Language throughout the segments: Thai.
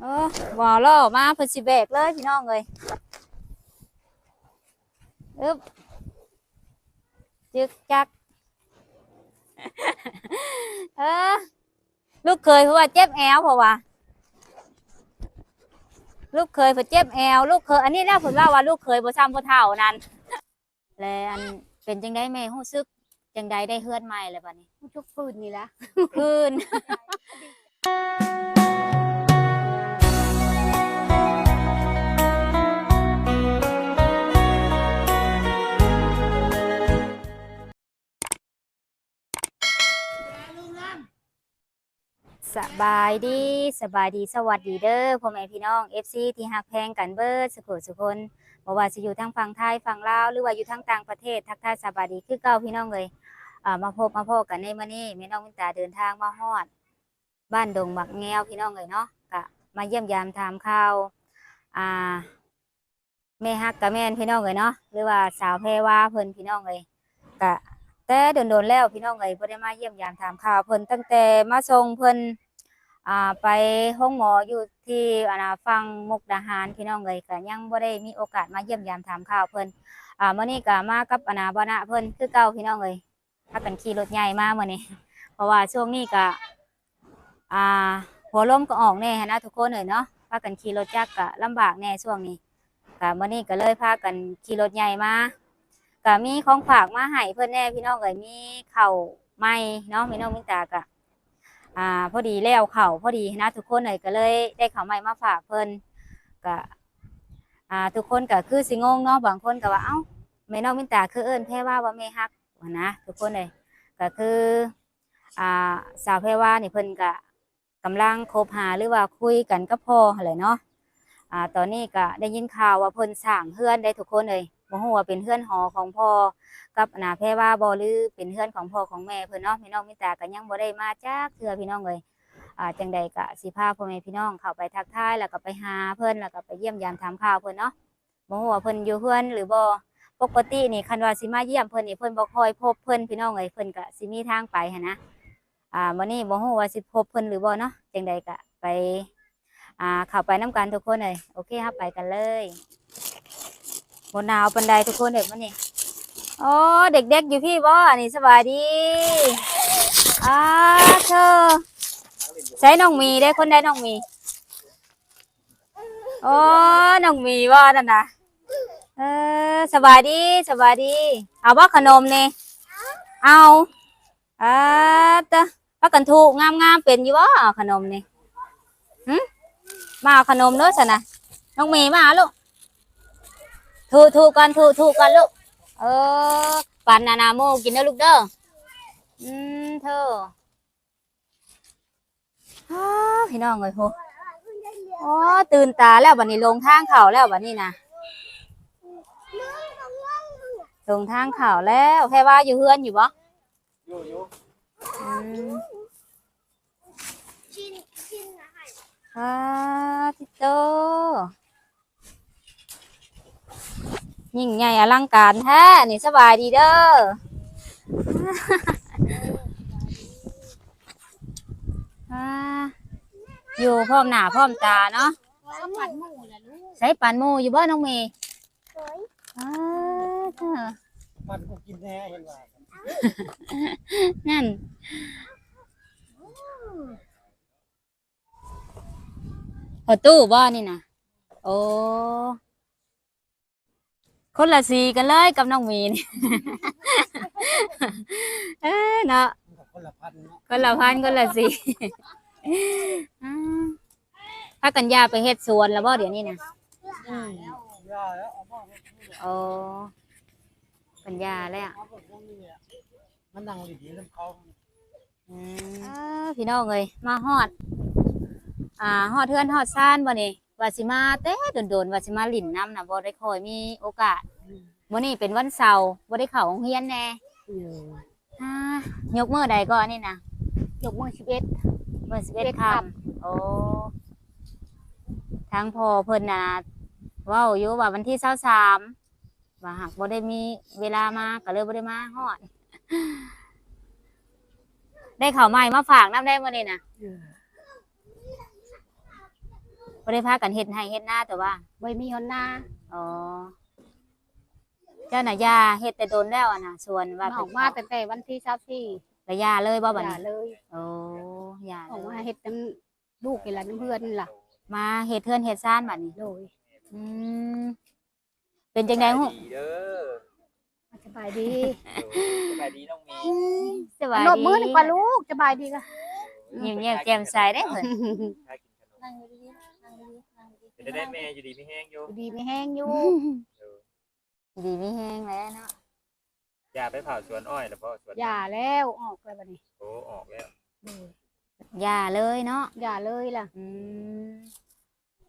เออบ่ล่อมาเพิ่นสิแบกเลยพี่น้องเอ้ยอึ๊บจึกจัก เออ ลูกเคยเพราะว่าเจ็บแอวเพราะว่า ลูกเคยเพิ่นเจ็บแอว ลูกเคย อันนี้แล้วเพิ่นว่าว่าลูกเคยบ่ซ้ำบ่เท่านั้นแล้วอันเป็นจังไดแม่รู้สึกจังใดได้เฮือนใหม่แล้วบัดนี้ทุกปืนนี่ละคืน บายดีสบายดีสวัสดีเด้อพ่อแม่พี่น้อง FC ที่ฮักแพงกันเบิดสุขสุคนบ่ว่าสิอยู่ทางฝั่งไทยฝั่งลาวหรือว่าอยู่ทางต่างประเทศทักทายสบายดีคือเก่าพี่น้องเลยอ่ามาพบมาพบกันในมื้อนี้แม่น้องวินตาเดินทางมาฮอด บ้านดงหมักแงวพี่น้องเลยเนาะก็มาเยี่ยมยามถามข่าวอ่าแม่ฮักกับแม่นพี่น้องเลยเนาะหรือว่าสาวแพรวาเพิ่นพี่น้องเลยก็แต่โดนๆแล้วพี่น้องเลยบ่ได้มาเยี่ยมยามถามข่าวเพิ่นตั้งแต่มาส่งเพิ่น อ่าไปห้องหมออยู่ที่อนาฟังมุกดาหารพี่น้องเลยก็ยังบ่ได้มีโอกาสมาเยี่ยมยามถามข่าวเพิ่นอ่ามื้อนี้ก็มากับอนาบนะเพิ่นคือเก่าพี่น้องเลยพากันขี่รถใหญ่มาเมื้อนี้ เพราะว่าช่วงนี้ก็อ่าหัวลมก็ออกแน่นะทุกคนเลยเนาะพากันขี่รถจักรก็ลำบากแน่ช่วงนี้ก็มื้อนี้ก็เลยพากันขี่รถใหญ่มาก็มีของฝากมาให้เพิ่นแน่พี่น้องเลยมีเข้าไม้เนาะพี่น้องมิตาก็ อ่าพอดีแล้วเข่าพอดีนะทุกคนเลยก็เลยได้เข่าใหม่มาฝากเพิ่นก็อ่าทุกคนก็คือสิงงเนาะบางคนก็ว่าเอ้าแม่นองมินตาคือเอิ้นแพ่ว่าว่าแม่ฮักนะทุกคนเลยก็คืออ่าสาวแพ่ว่านี่เพิ่นก็กำลังคบหาหรือว่าคุยกันกับพ่อหั่นแหละเนาะอ่าตอนนี้ก็ได้ยินข่าวว่าเพิ่นสร้างเฮือนได้ทุกคนเลย บ่ฮู้ว่าเป็นเฮือนหอของพ่อกับอนาแพรว่าบอหรือเป็นเพื่อนของพ่อของแม่เพื่อนเนาะพี่น้องมิตากันยังบ่ได้มาจากเทื่อพี่น้องเลยอ่าจังใดกะสิพาพ่อแม่พี่น้องเข้าไปทักทายแล้วก็ไปหาเพิ่นแล้วก็ไปเยี่ยมยามถามข่าวเพิ่นเนาะบ่ฮู้ว่าเพิ่นอยู่เพื่อนหรือบ่ปกตินี่คันว่าสิมาเยี่ยมเพิ่นนี่เพิ่นบ่ค่อยพบเพิ่นพี่น้องเอ้ยเพิ่นก็สิมีทางไปหันนะอ่ามื้อนี้บ่ฮู้ว่าสิพบเพิ่นหรือบ่เนาะจังใดก็ไปอ่าเข้าไปนํกันทุกคนเลยโอเคครับไปกันเลย บ่หนาวปานใดทุกคนเด้มื้อนี้โอ้เด็กๆอยู่พี่บ่อันนี้สบายดีอ้าเธอใช้น้องมีได้คนได้น้องมีโอ้น้องมีบ่นั่นน่ะเออสบายดีสบายดี เอาบ่ขนมนี่เอาอ่าตะพักกันถูกงามๆเป็นอยู่บ่เอาขนมนี่หึมาเอาขนมเด้อซั่นนะน้องมีมาเอาลูก ถูถูกกันถูถูกกันลูก เออปันนานาโมกินนะลูกเด้อ อืมเธอพี่น้องเลยโหอ๋อตื่นตาแล้วบัดนี้ลงทางเขาแล้วบัดนี้นะลงทางเขาแล้วแค่ว่าอยู่เฮือนอยู่บ่อยู่อยู่อืมชิ้นชินนะให้อ่าพี่โต ยิ่งใหญ่อลังการแท้นี่สบายดีเด้ออ่าอยู่พร้อมหน้าพร้อมตาเนาะก็ปั่นหมูแหละลูกใช้ปันหมูอยู่บ้านน้องเมย์สวยอ่าเธอมันกูกินแน่เห็นว่านั่นพอตู้บ้านนี่นะโอ้ คนละสีกันเลยกับน้องเมีนี่เอ้อเนาะมันกับคนละพันเนาะคนละพันคนละสีอ่าถ้ากันยาไปเฮ็ดสวนแล้วบ่เดี๋ยวนี้นะอืมยาแล้วเอามาเอามาโอ้ปัญญาแล้วเอาพวกนี้อะมันนั่งหลีดีน้ำเขาอืมอ่าพี่น้องเอ้ยมาฮอด อ่าฮอดเทือนฮอดซ่านบ่นี่ ว่าสิมาแต่โดนๆว่าสิมาลิ่นน้ำน่ะบ่ได้ค่อยมีโอกาสมื้อนี้เป็นวันเสาร์บ่ได้เข้าโรงเรียนแน่อืมอ่ายกมื้อใดก่อนนี่นะยกมือสิบเอ็ดมื้อ11ค่ำโอ้ทางพ่อเพิ่นน่ะเว้าอยู่ว่าวันที่23ว่าหากบ่ได้มีเวลามาก็เลยบ่ได้มาฮอดได้ข้าวใหม่มาฝากน้ำได้มื้อนี้น่ะเออ บ่ได้พากันเฮ็ดให้เฮ็ดหน้าแต่ว่าบ่มีหนนาอ๋อเจ้าน่ะยาเฮ็ดแต่โดนแล้วอะนะส่วนว่าออกมาตั้งแต่วันที่24ระยาเลยบ่บัดอย่านี้เลยโอ้ยาออกเลมายเฮ็ดน้ำลูกนี่ล่ะน้ำเพื่อนนี่ล่ะ มาเฮ็ดเทือนเฮ็ดซ่านบัดนี้โดยอืมเป็นจังได๋ฮู้เด้อสบายดีสบายดีน้องมีสวัสนบมือดีดีกว่าลูกสบายดีก็ยิ้มแย้มแจ่มใสได้อเพิ่นถ้ากินขนมนั่งดีๆนั่งดีๆนั่งดี จะได้แม่อยู่ดีไม่แห้งอยู่ดีไม่แห้งอยู่ดีมีแฮงแล้วเนาะอย่าไปเผาสวนอ้อยแล้วเพราะสวนอย่าแล้วออกแล้วบัดนี้โอ้ออกแล้วโดยยาเลยเนาะอย่าเลยล่ะอืม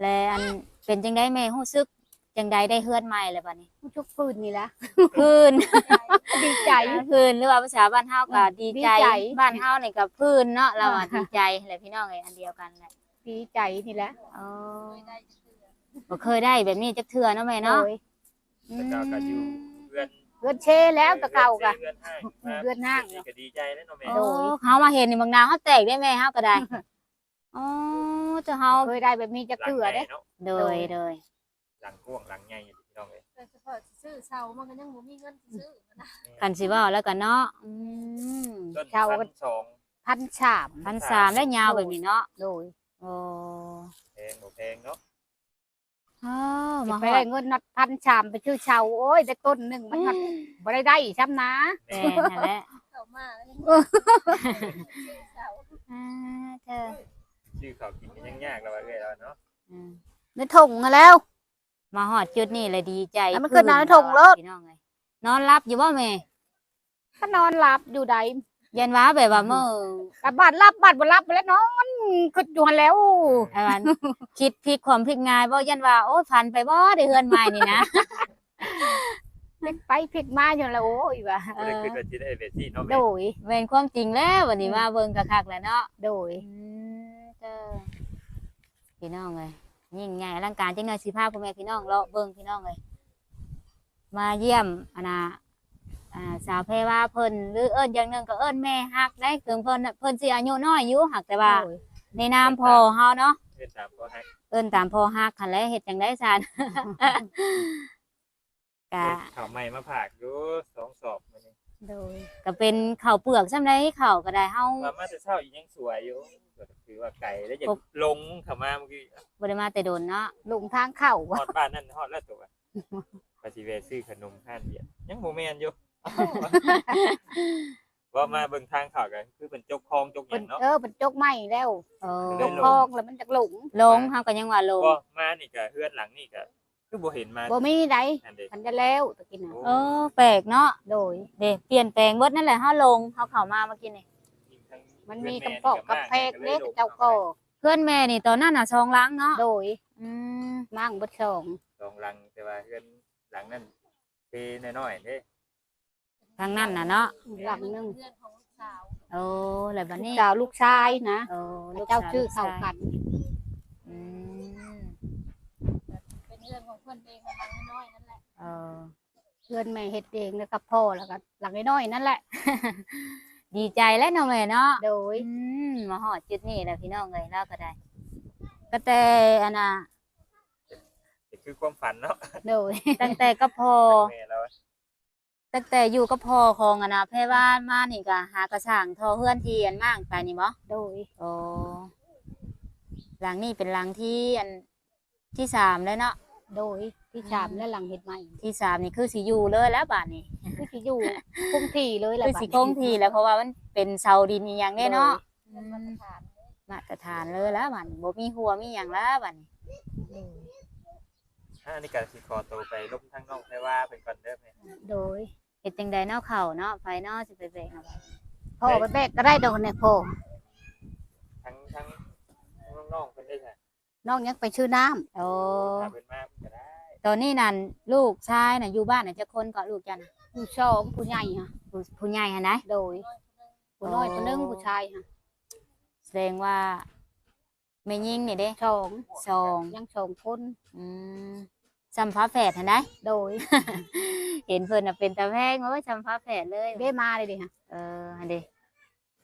แล้วอันเป็นจังได๋แม่รู้สึกจังไดได้เฮือนใหม่แล้วบัดนี้ทุกปืนนี่ล่ะพื้นดีใจพื้นหรือว่าภาษาบ้านเฮาก็ดีใจดีใจ บ้านเฮานี่ก็พื้นเนาะเราอะอ่าดีใจแหละพี่น้องเอ้ยอันเดียวกันแหละ ดีใจนี่แหละอ๋อบ่เคยได้แบบนี้จักเทื่อเนาะแม่เนาะโดยแต่เก่าก็อยู่เพื่อนเพื่อนเชแล้วแตะเก่ากะเพื่อนห้างเพื่อนห้างนี่ก็ดีใจแล้วเนาะแม่ โอ้เขามาเห็นนี่บางนาวเขาแตกได้แม่เฮาก็ได้อ๋อเจ้าเฮาเคยได้แบบนี้จะหลังเกลือใหญ่เด้เนาะโดยโดยหลังกว้างหลังใหญ่อยู่พี่น้องเอ้ยแต่เฉพาะซื้อเสามันก็ยังบ่มีเงินซื้อนะกันสิเว้าแล้วกันเนาะอืมต้นเช่าพักัน นสองพันสามพันสามแล้วยาวแบบนี้เนาะโดย โอ้แพงบ่แพงเนาะอ้าจะมาไปฮอได้ดเงินนัดพันสามไปชื่อเชาโอ้ยได้ต้นหนึ่งมันนัดบ่ได้ได้อีกซ้ำนะแม่นั่นแหละเข้ามาแล้วยังซื้อเสาอ่าเธอชื่อเขากินกันยังยากแล้วว่าเอ้ยแล้วเนาะอืมได้ถงมาแล้ว มาฮอดจุดนี้เลยดีใจแล้วมันขึ้นนอนในธงรถ พี่น้องเอ้ยนอนรับอยู่บ่แม่ก็นอนหลับอยู่ใด ยันว่าแบบว่ามื้อกับบัตรรับบัตรบ่รับไปแล้วนอนขึ้นอยู่หันแล้วอันนั้นคิดพลิกความพลิกงายบ่ยันว่าโอ้ยพันไปบ่ได้เฮือนใหม่นี่นะพลิกไปพลิกมาอยู่แล้วโอ้ยว่ะบ่ได้คิดว่าสิได้เวทีเนาะโดแม่ยเว้นความจริงแล้ววันนี้มาเบิ่งคักๆแล้วเนาะโดยอืมเจ้าพี่น้องเลยยิ่งใหญ่อลังการจังเลยสิพาพ่อแม่พี่น้องเลาะเบิ่งพี่น้องเลยมาเยี่ยมอันน่ะ อ่าสาวเพรว่าเพิ่นหรือเอิ้นอย่างหนึงก็เอิ้นแม่ฮักได้ถึงเพิ่นน่ะเพิ่นสิอายุน้อยอยู่หักแต่ว่าโดยในนามพ่อเฮาเนาะเพื่อนตามก็ฮักเอิ้นตามพ่อฮักคันแหล้วเฮ็ดจังได๋ซานกะข้าวใหม่มาผากอยู่สองสอบมื้อนี้โดยก็เป็นข้าวเปลือกซ้ำใดข้าวก็ได้เฮาว่ามาแต่เช้าอีกยังสวยอยู่คือว่าไก่แล้วอยากลงเข้ามาเมื่อกี้บ่ได้มาแต่โดนเนาะลงทางเข้าฮอดบ้านนั่นฮอดแล้วตัวปฏิเวซื้อขนมห้านเดียวยังโมแมนอยู่ ว่ามาเบิ่งทางเขากันคือเป็นจกคลองจกหเป็ยันงเนาะเออเป็นจกไม้แล้วโอ้จกคลองแล้วมันจะหลงลงเฮาก็ยังว่าลงก็มานี่ก็เฮือนหลังนี่ก็คือบ่เห็นมาบ่มีใดอันเด็กมันจะแล้วตะกี้น่ะเออแปลกเนาะโดยเด้เปลี่ยนแปลงเบิดนั่นแหละเฮาลงเฮาเข้ามาเมื่อกี้นี่มันมีกำปอกกับแพกเล็กเจ้าก็เพื่อนแม่นี่ตอนนั้นน่ะซองล้างเนาะโดยอืมมั่งบ่สองสองหลังแต่ว่าเฮือนหลังนั่นเทน้อยๆเด้ ทางนั้นน่ะเนาะหลังหนึงเพื่อนของลูกสาวโอ้แล้วบัดนี้เจ้าลูกชายนะโอ้ลูกเจ้าสวชื่อลูกเข้าชยกันอืมเป็นเพื่อนของเพื่อนเองกำลังน้อยนั่นแหละเออเพื่อนแม่เฮ็ดเองแล้วกับพ่อแล้วก็หลังน้อยๆนั่นแหละ ดีใจแล้วเนาะแม่เนาะโดยอืมมาฮอดจุดนี้แล้วพี่น้องเอ้ยเราก็ได้ ก็แต่อันน่ะนี่คือความฝันเนาะโดย ตั้งแต่ก็พอ แม่เรา ตั้งแต่อยู่กับพ่อของอันน่ะแพ่บ้านมานี่ก็หากระช่างทอเฮือนที่อันมากไปนี่บ่โดยโอ้หลังนี่เป็นหลังที่อันที่สามแล้วเนาะโดยที่สามและหลังเฮ็ดใหม่ที่สามนี่คือสีอยู่เลยแล้วบาทนี่คือสิอยู่คงที่เลยแหละคือบัดสีนี้คงทีแล้วเพราะว่ามันเป็นเสาดินอหย่างแน่เนาะมันมาตรฐานมาตรฐานเลยแล้วบาทนี่บ่มีหัวมีอย่างแล้วบาทนี่ อันนี้ก็สิขอตัวไปลบทางน้องแค่ว่าเป็นก่อนเด้อแม่โดยเฮ็ดจังใดเนาะเข่าเนาะไฟเนาะสิไปแบกเอาไว้พ่อไปแบกก็ได้ดอกเนี่ยพ่อทั้งทั้งน้องๆเพิ่นได้ค่ะน้องยังไปชื่อน้ำโอ้ถ้าเพิ่นมาก็ได้ตอนนี้นั่นลูกชายน่ะอยู่บ้านน่ะจะคนก็ลูกจันน่ะผู้ชองผู้ใหญ่ฮะผู้ผู้ใหญ่หั่นนะโดยผู้น้อยอ๋อผู้หนึงผู้ชายฮะแสดงว่าแม่ยิงนี่เด้สองสองยังสองคน อืม สัมภาแฝดหั่นนะโดย เห็นเพิ่นน่ะเป็นตาแพงโอ้ยสัมภาแฝดเลย ได้มาเลยดิฮะ เอออันเด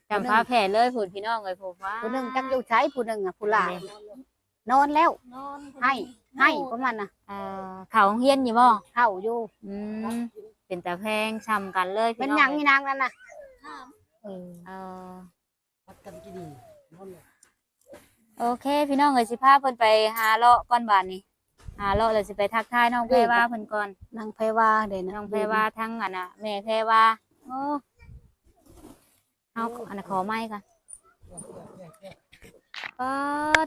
จำพาแผ่เลยผุนพี่น้องเลยผมว่าผู้หนึงจักอยู่ใช้ผู้หนึงอะผู้หลานนอนแล้ว นอนให้ ให้ประมาณน่ะเอ่อเขาโรงเฮียนอยู่บ่เข้าอยู่อืมเป็นตาแพงซ้ำกันเลยเป็นพี่หยังอ้นี่นางนั่นน่ะห้ามเออเออพัดกันกินนอนเลย โอเค พี่น้องเอ้ยสิพาเพิ่นไปหาเลาะก่อนบาดนี้ หาเลาะแล้วสิไปทักทายน้องแพรว่าเพิ่นก่อนนางไพว่าเด้นะน้องแพรว่าทั้งอันน่ะแม่แพรว่าโอ้เอาอันน่ะขอไม้ก่อนก็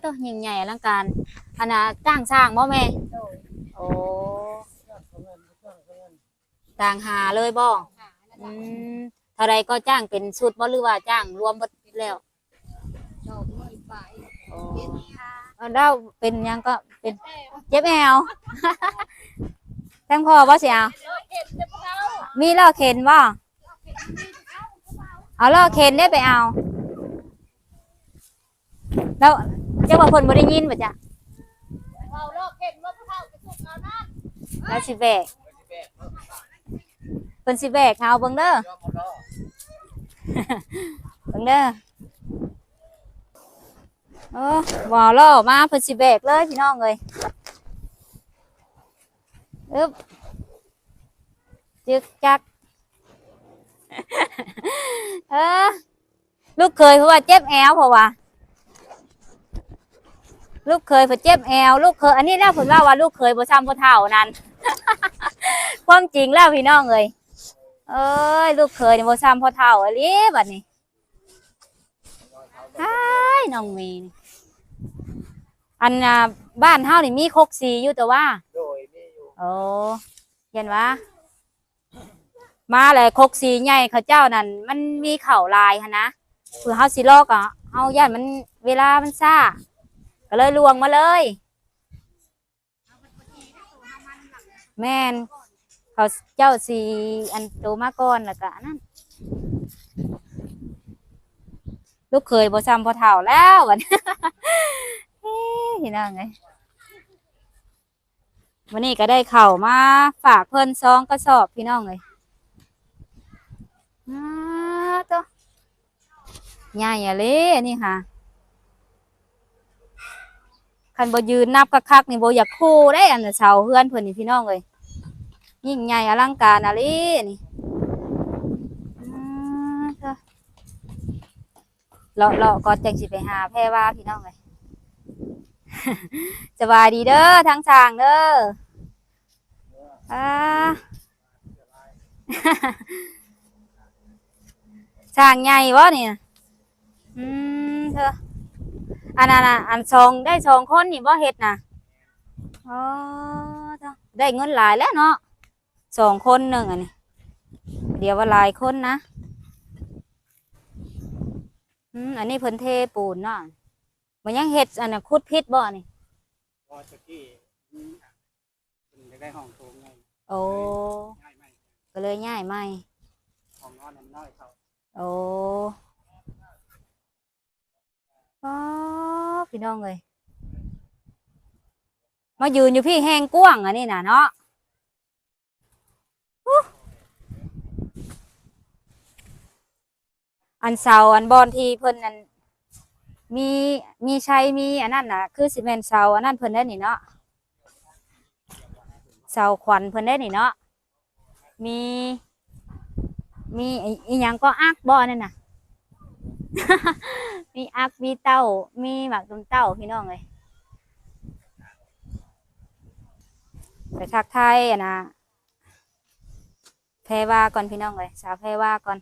ตัวยิ่งใหญ่อลังการอันน่ะจ้างสร้างบ่แม่โดยโอ้จ้างหาเลยบ่หาแล้วอืมเท่าไรก็จ้างเป็นชุดบ่หรือว่าจ้างรวมหมดแล้วดอกไม้ไปโอ้ เป็นค่ะเอาเด้าเป็นยังก็เป็นเจ็บแอวทั้งพ่อบ่สิเอาเข็นจะเข้ามีล่อเข็นบ่เอาล่อเข็นได้ไปเอา แล้วเจ้าบ่าเพิ่นบ่ได้ยินบ่จ๊ะเอารถเข็นรถเข้าไปสุกเอานั่นแล้วสิแบกเพิ่นสิแบกเอาเบิ่งเด้อยอมเอาล้อ เบิ่งเด้ออ้บ่ล่อมาเพิ่นสิแบกเลยพี่น้องเอ้ยอึ๊บจึกจัก เออ ลูกเคยเพราะว่าเจ็บแอวเพราะว่า ลูกเคยเพราะเจ็บแอว ลูกเคย อันนี้แล้วผมเล่าว่าลูกเคยบ่ซ้ำบ่เท่านั้น ความจริงแล้วพี่น้องเอ้ยเอ้ย ลูกเคยบ่ซ้ำบ่เท่าอะลิบัดนี้ น้องมีนี่อันน่ะบ้านเฮานี่มีคกสีอยู่แต่ว่า โดยมีอยู่โอ้เห็นว่ามาเลยคกสีใหญ่เขาเจ้านั่นมันมีเข่าลายหั้นนะเพื่อเฮาสิลอกอะเฮาย่านมันเวลามันซ่า ก็เลยลวงมาเลย แม่นเขาเจ้าสีอันโตมาก่อนแล้วก็อันนั่น ลูกเคยบ่ซ้ำพอเฒ่าแล้ววันเฮ้ยพี่น้องไงวันนี้ก็ได้เข่ามาฝากเพิ่นซองกระสอบพี่น้องเลยอ้าตัวใหญ่อะเลยนนี่ค่ะคันบ่ยืนนับคักๆนี่บ่อยากคู่ได้อันเสาเฮือนเพิ่นนี่พี่น้องเลยยิ่งใหญ่อลังการอะลีนี่อ้าตัว เลาะเลาะก่อนจังสิไปหาแพรว่าพี่น้องเลยสบายดีเด้อทั้งทางเด้ออ่าช่างใหญ่วะเนี่ยอืมเธออันนั้นน่ะอันสองได้สองคนนี่บ่เฮ็ดน่ะอ๋อเธอได้เงินหลายแล้วเนาะสองคนหนึ่งอันนี้เดี๋ยวว่าหลายคนนะ อืมอันนี้เพิ่นเทปูนเนาะมันยังเฮ็ดอันน่ะคุดพิษบ่นี่พอตะกี้อืมเป็นจะได้ห้องโถงไงโอ้ง่ายไหมก็เลยย้ายใหม่ห้องนอนน้ำน้อยเขาโอ้อ๋อพี่น้องเลยมายืนอยู่พี่แห้งกว้างอันนี้น่ะเนาะ อันเสาอันบอลที่เพิ่นนั่นมีมีชัยมีอันนั้นน่ะ คือสิเมนเสาอันนั้นเพิ่นได้นี่เนาะเสาขวัญเพิ่นได้นี่เนาะมี มีอีหยังก็อักบอนั่นน่ะ มีอักมีเต้า มีหมักตุมเต้าพี่น้องเลยไปทักทายอะนะแพรว่าก่อนพี่น้องเลยสาวแพรว่าก่อน